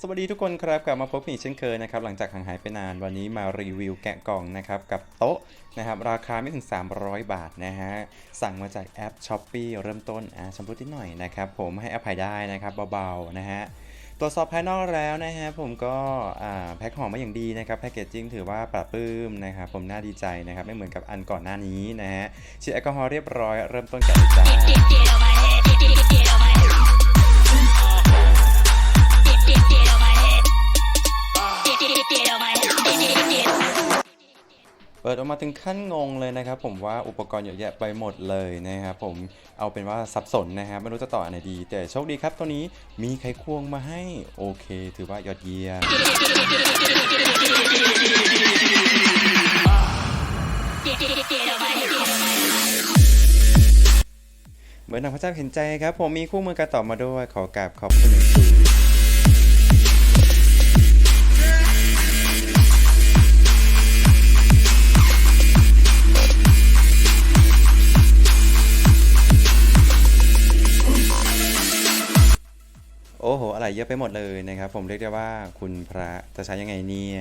สวัสดีทุกคนครับกลับมาพบกันอีกเช่นเคยนะครับหลังจากห่างหายไปนานวันนี้มารีวิวแกะกล่องนะครับกับโต๊ะนะครับราคาไม่ถึง 300 บาทนะฮะสั่งมาจากแอป s h อ p e e เริ่มต้นอ่าชำรุดนิดหน่อยนะครับผมให้อภัยได้นะครับเบาๆนะฮะตรวจสอบภายนอกแล้วนะฮะผมก็อ่าแพ็คของมาอย่างดีนะครับแพคเกจจิ้งถือว่าปรับปลื้มนะครับผมน่าดีใจนะครับไม่เหมือนกับอันก่อนหน้านี้นะฮะฉีดแอลกอฮอล์เรียบร้อยเริ่มต้นแกะเลยจ้า เปิดออกมาถึงขั้นงงเลยนะครับ ผมว่าอุปกรณ์เยอะแยะไปหมดเลยนะครับผมเอาเป็นว่าสับสนนะครับไม่รู้จะต่ออันไหนดี แต่โชคดีครับตัวนี้มีไขควงมาให้โอเค ถือว่ายอดเยี่ยม Get, get, get on เหมือนหนังพระเจ้าเห็นใจครับ ผมมีคู่มือการต่อมาด้วย ขอกราบขอบคุณอย่งสูงโอ้โห อะไรเยอะไปหมดเลยนะครับ ผมเรียกได้ว่าคุณพระจะใช้ยังไงเนี่ย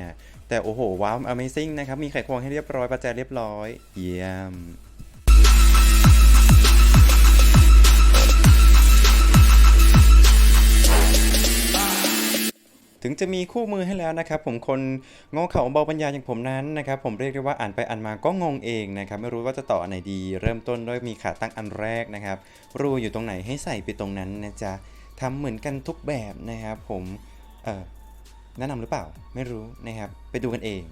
แต่โอ้โห ว้าว Amazing นะครับ มีไขควงให้เรียบร้อยประแจเรียบร้อย เยี่ยม จะมีคู่มือให้แล้วนะครับผมคนงงอเข่าเบาปัญญาอย่างผมนั้นนะครับผมเรียกได้ว่าอ่านไปอ่านมาก็งงเองนะครับไม่รู้ว่าจะต่ออันไหนดี เริ่มต้นด้วยมีขาตั้งอันแรกนะครับรูอยู่ตรงไหนให้ใส่ไปตรงนั้นนะจ๊ะทำเหมือนกันทุกแบบนะครับผมเออแนะนำหรือเปล่าไม่รู้นะครับไปดูกันเอง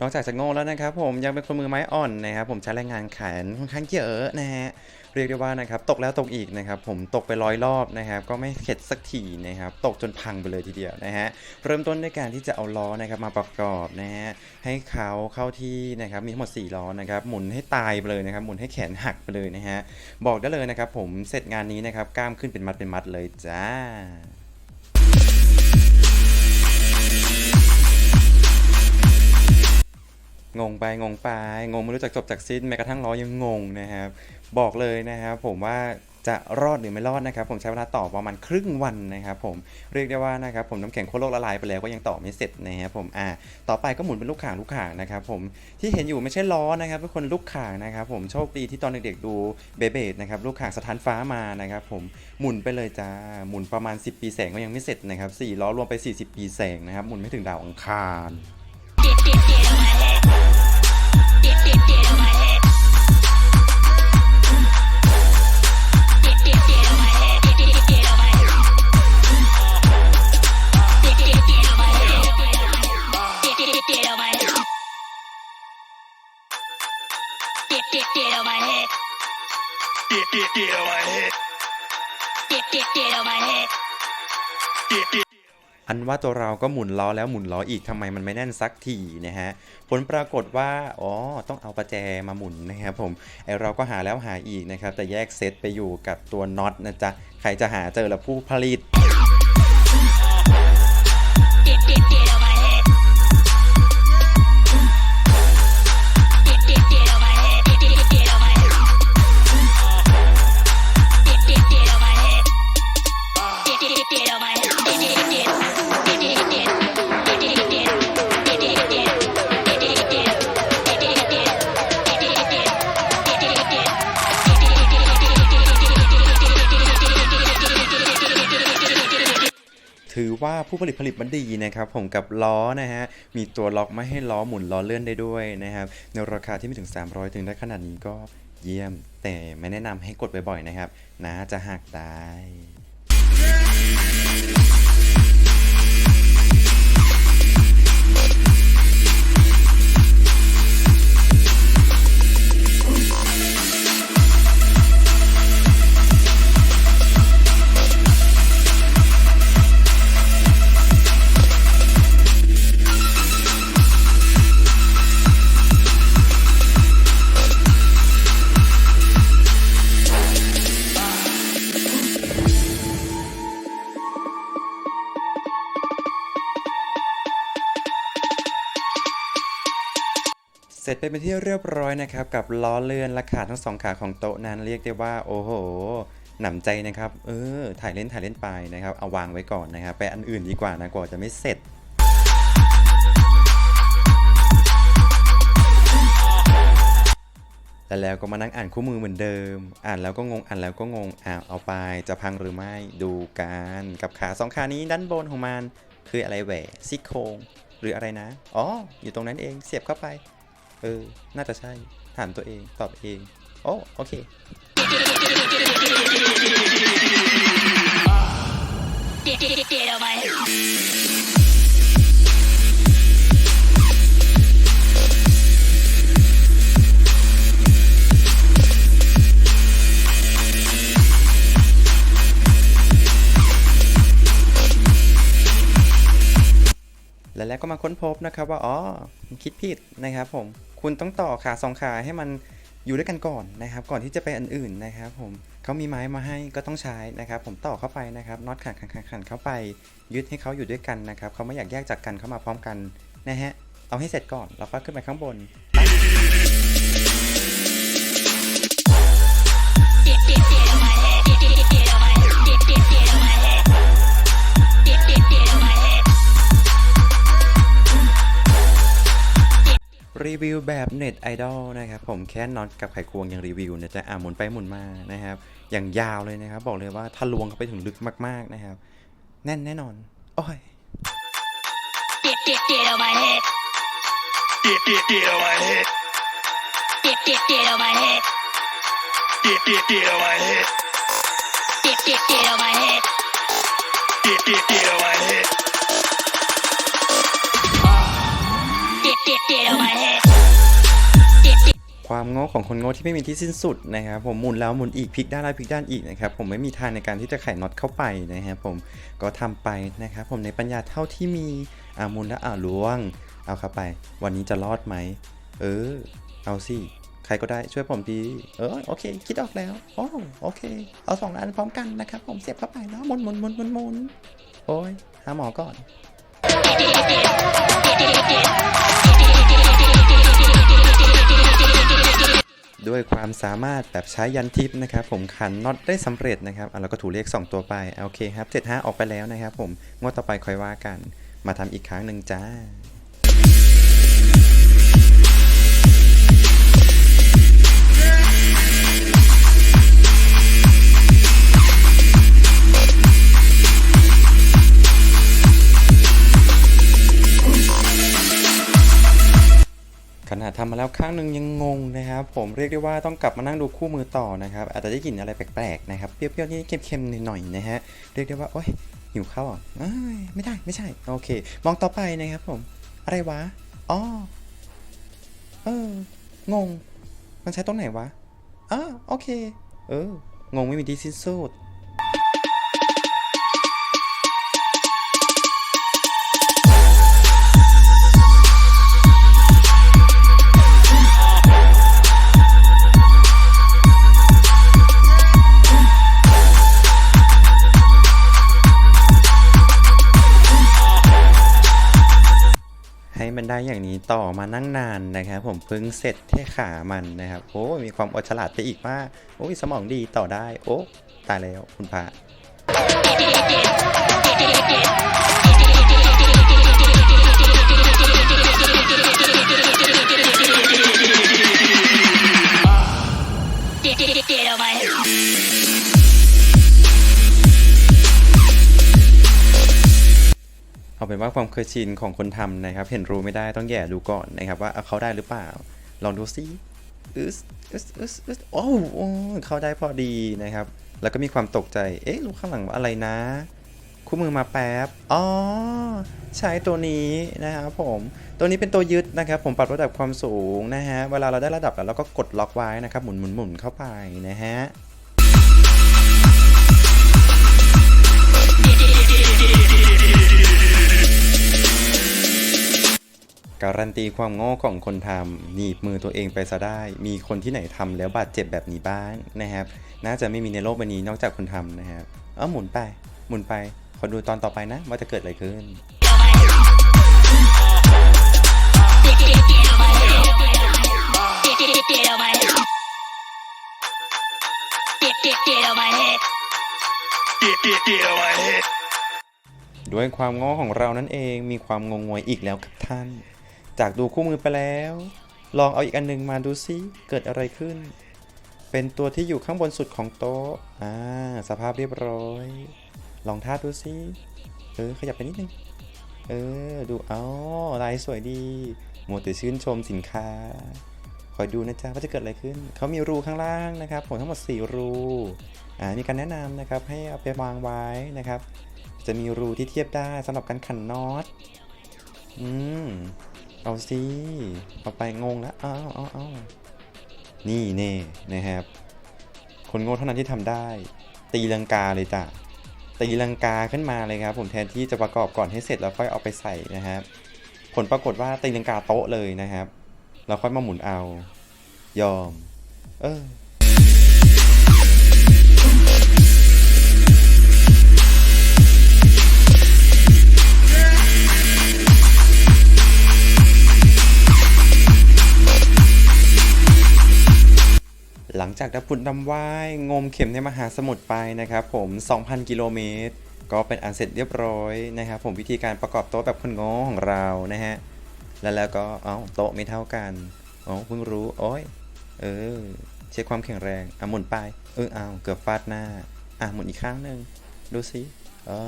นอกจากจะโง่แล้วนะครับผมยังเป็นคนมือไม้อ่อนนะครับผมใช้แรงงานแขนค่อนข้างเยอะนะฮะเรียกได้ว่านะครับตกแล้วตกอีกนะครับผมตกไปร้อยรอบนะครับก็ไม่เข็ดสักทีนะครับตกจนพังไปเลยทีเดียวนะฮะเริ่มต้นด้วยการที่จะเอาล้อนะครับมาประกอบนะฮะให้เขาเข้าที่นะครับมีทั้งหมด 4 ล้อนะครับหมุนให้ตายไปเลยนะครับหมุนให้แขนหักไปเลยนะฮะบอกได้เลยนะครับผมเสร็จงานนี้นะครับกล้ามขึ้นเป็นมัดเป็นมัดเลยจ้า งงไปงงไปงงไม่รู้จักจบจากสิ้นแม้กระทั่งล้อยังงงนะครับบอกเลยนะครับผมว่าจะรอดหรือไม่รอดนะครับผมใช้เวลาต่อประมาณครึ่งวันนะครับผมเรียกได้ว่านะครับผมน้ำแข็งโคตรโลกละลายไปแล้วก็ยังต่อไม่เสร็จนะครับผมอ่าต่อไปก็หมุนเป็นลูกข่างลูกข่างนะครับผมที่เห็นอยู่ไม่ใช่ล้อนะครับทุกคนลูกข่างนะครับผมโชคดีที่ตอนเด็กๆดูเบเบดนะครับลูกข่างสถานฟ้ามานะครับผมหมุนไปเลยจ้าหมุนประมาณ 10 ปีแสงก็ยังไม่เสร็จนะครับสี่ล้อรวมไป 40 ปีแสงนะครับหมุนไม่ถึงดาวอังคาร Get, get, get on my head. Get, get, get on my head. Get, get, get on my head. Get, get. อันว่าตัวเราก็หมุนล้อแล้วหมุนล้ออีกทำไมมันไม่แน่นสักทีนะฮะผลปรากฏว่าอ๋อต้องเอาประแจมาหมุนนะครับผมไอเราก็หาแล้วหาอีกนะครับแต่แยกเซตไปอยู่กับตัวน็อตนะจ๊ะใครจะหาเจอละผู้ผลิต ถือว่าผู้ผลิตผลิตมันดีนะครับผมกับล้อนะฮะมีตัวล็อกไม่ให้ล้อหมุนล้อเลื่อนได้ด้วยนะครับในราคาที่ไม่ถึง 300 ถึงได้ขนาดนี้ก็เยี่ยม แต่ไม่แนะนำให้กดบ่อยๆนะครับนะจะหักได้ เสร็จไปเป็นที่เรียบร้อยนะครับกับล้อเลื่อนและขาทั้งสองขาของโต๊ะนั้นเรียกได้ว่าโอ้โหหนำใจนะครับ เออ ถ่ายเล่นถ่ายเล่นไปนะครับ เอาวางไว้ก่อนนะครับ ไปอันอื่นดีกว่านะกว่าจะไม่เสร็จแล้วแล้วก็มานั่งอ่านคู่มือเหมือนเดิม อ่านแล้วก็งง อ่านแล้วก็งงอ้าเอาไป จะพังหรือไม่ ดูกัน กับขาสองขานี้ด้านบนของมัน คืออะไรแหวซี่โครงหรืออะไรนะ อ๋อ อยู่ตรงนั้นเอง เสียบเข้าไป ออ น่าจะใช่ ถามตัวเอง ตอบเอง โอ้ โอเค Get, get, get, get on แล้วแล้วก็มาค้นพบนะครับว่าอ๋อคิดผิดนะครับผมคุณต้องต่อขาสองขาให้มันอยู่ด้วยกันก่อนนะครับ ก่อนที่จะไปอันอื่นนะครับ ผมเขามีไม้มาให้ก็ต้องใช้นะครับ ผมต่อเข้าไปนะครับน็อตขันขันขันขันเข้าไป ยึดให้เขาอยู่ด้วยกันนะครับเขาไม่อยากแยกจากกันเข้ามาพร้อมกันนะฮะเอาให้เสร็จก่อนแล้วก็ขึ้นไปข้างบน วิวแบบเน็ตไอดอลนะครับ ผมแค่น็อตกับไขควงยังรีวิวเนี่ยจะอ่าหมุนไปหมุนมานะครับ อย่างยาวเลยนะครับ บอกเลยว่าทะลวงเข้าไปถึงลึกมาก ๆนะครับ แน่นแน่นอน โอ้ย Get, get, get on my head. Get, get, get on my head. Get, get, get on my head. Get, get, get on my head. Get, get, get on my head. Get, get, get on my head. Get, get, get on my head. ความโง่ของคนโง่ที่ไม่มีที่สิ้นสุดนะครับผมหมุนแล้วหมุนอีกพลิกด้านแล้วพลิกด้านอีกนะครับผมไม่มีทางในการที่จะไขน็อตเข้าไปนะครับผมก็ทำไปนะครับผมในปัญญาเท่าที่มีอ่าหมุนแล้วอ่าล้วง เอาเข้าไป วันนี้จะรอดไหมเออ เอาสิใครก็ได้ช่วยผมดีเออโอเค คิดออกแล้วโอ้โอเค เอาสองอันพร้อมกันนะครับผมเสียบเข้าไปแล้วหมุนหมุนหมุนหมุนหมุนโอ้ยหาหมอก่อน ความสามารถแบบใช้ยันทิปนะครับผมขันน็อตได้สำเร็จนะครับอะแล้วก็ถูเลข 2 ตัวไปโอเคครับ7 5ออกไปแล้วนะครับผมงวดต่อไปค่อยว่ากัน มาทำอีกครั้งหนึ่งจ้า ทำมาแล้วครั้งหนึ่งยังงงนะครับ ผมเรียกได้ว่าต้องกลับมานั่งดูคู่มือต่อนะครับ อาจจะได้กลิ่นอะไรแปลกๆนะครับ เปรี้ยวๆนี่เค็มๆหน่อยๆนะฮะ เรียกได้ว่า โอ๊ยหิวข้าวอะเอ้ยไม่ได้ไม่ใช่ โอเค มองต่อไปนะครับผม อะไรวะ อ๋อ เออ งง มันใช้ตรงไหนวะอ้าโอเค เออ งงไม่มีที่สิ้นสุด ได้อย่างนี้ต่อมานั่งนานนะครับ ผมเพิ่งเสร็จที่ขามันนะครับโอ้มีความอดฉลาดไปอีกมากโอ้ยสมองดีต่อได้ โอ้ตายแล้วคุณพระ ว่าความเคยชินของคนทำนะครับ เห็นรู้ไม่ได้ต้องแย่ดูก่อนนะครับว่าเขาได้หรือเปล่า ลองดูซิอึสอึสอึสอึสโอ้โหโอ้เขาได้พอดีนะครับ แล้วก็มีความตกใจ เอ๊ะรู้ข้างหลังว่าอะไรนะ คู่มือมาแป๊บ อ๋อ ใช้ตัวนี้นะครับผม ตัวนี้เป็นตัวยึดนะครับ ผมปรับระดับความสูงนะฮะ เวลาเราได้ระดับแล้วเราก็กดล็อกไว้นะครับ หมุนหมุนหมุนเข้าไปนะฮะ การันตีความโง่ของคนทำหนีบมือตัวเองไปซะได้ มีคนที่ไหนทำแล้วบาดเจ็บแบบนี้บ้างนะครับ น่าจะไม่มีในโลกใบนี้นอกจากคนทำนะครับเอาหมุนไป หมุนไป ขอดูตอนต่อไปนะ ว่าจะเกิดอะไรขึ้นด้วยความโง่ของเรานั่นเองมีความงงงวยอีกแล้วครับท่าน จากดูคู่มือไปแล้ว ลองเอาอีกอันหนึงมาดูซิ เกิดอะไรขึ้น เป็นตัวที่อยู่ข้างบนสุดของโต๊ะ อ่า สภาพเรียบร้อย ลองท่าดูซิ เออ ขยับไปนิดนึง เออ ดูเอาลายสวยดีโมวแต่ชื่นชมสินค้า คอยดูนะจ๊ะว่าจะเกิดอะไรขึ้น เขามีรูข้างล่างนะครับ ผมทั้งหมด 4 รู อ่า มีการแนะนำนะครับ ให้เอาไปวางไว้นะครับ จะมีรูที่เทียบได้สำหรับการขันน็อต อืม เอาสิเอาไปงงแล้วอ้าวอ้าวอ้าวนี่เน่นะครับ คนโง่เท่านั้นที่ทำได้ ตีลังกาเลยจ้ะตีลังกาขึ้นมาเลยครับ ผมแทนที่จะประกอบก่อนให้เสร็จแล้วค่อยเอาไปใส่นะครับ ผลปรากฏว่าตีลังกาโต๊ะเลยนะครับ เราค่อยมาหมุนเอา ยอม เออ จากดับฝุ่นดำว่ายงมเข็มในมหาสมุทรไปนะครับผม 2,000 กิโลเมตร ก็เป็นอันเสร็จเรียบร้อยนะครับผมวิธีการประกอบโต๊ะแบบคนง้ของเรานะฮะ แล้วแล้วก็เอ้าโต๊ะไม่เท่ากันอ๋อเพิ่งรู้โอ้ยเออเช็คความแข็งแรงอะหมุนไปเออเอาเกือบฟาดหน้าอะหมุนอีกครั้งหนึ่งดูสิอ่า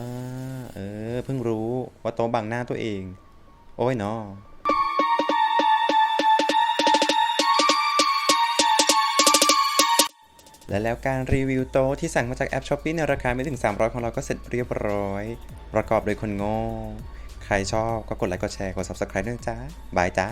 เออเพิ่งรู้ว่าโต๊ะบังหน้าตัวเอง โอ้ยเนาะ และแล้วการรีวิวโต๊ะที่สั่งมาจากแอปช้อปปี้ในราคาไม่ถึง 300 ของเราก็เสร็จเรียบร้อย ประกอบโดยคนโง่ ใครชอบก็กดไลค์กดแชร์กด subscribe ด้วยจ้าบายจ้า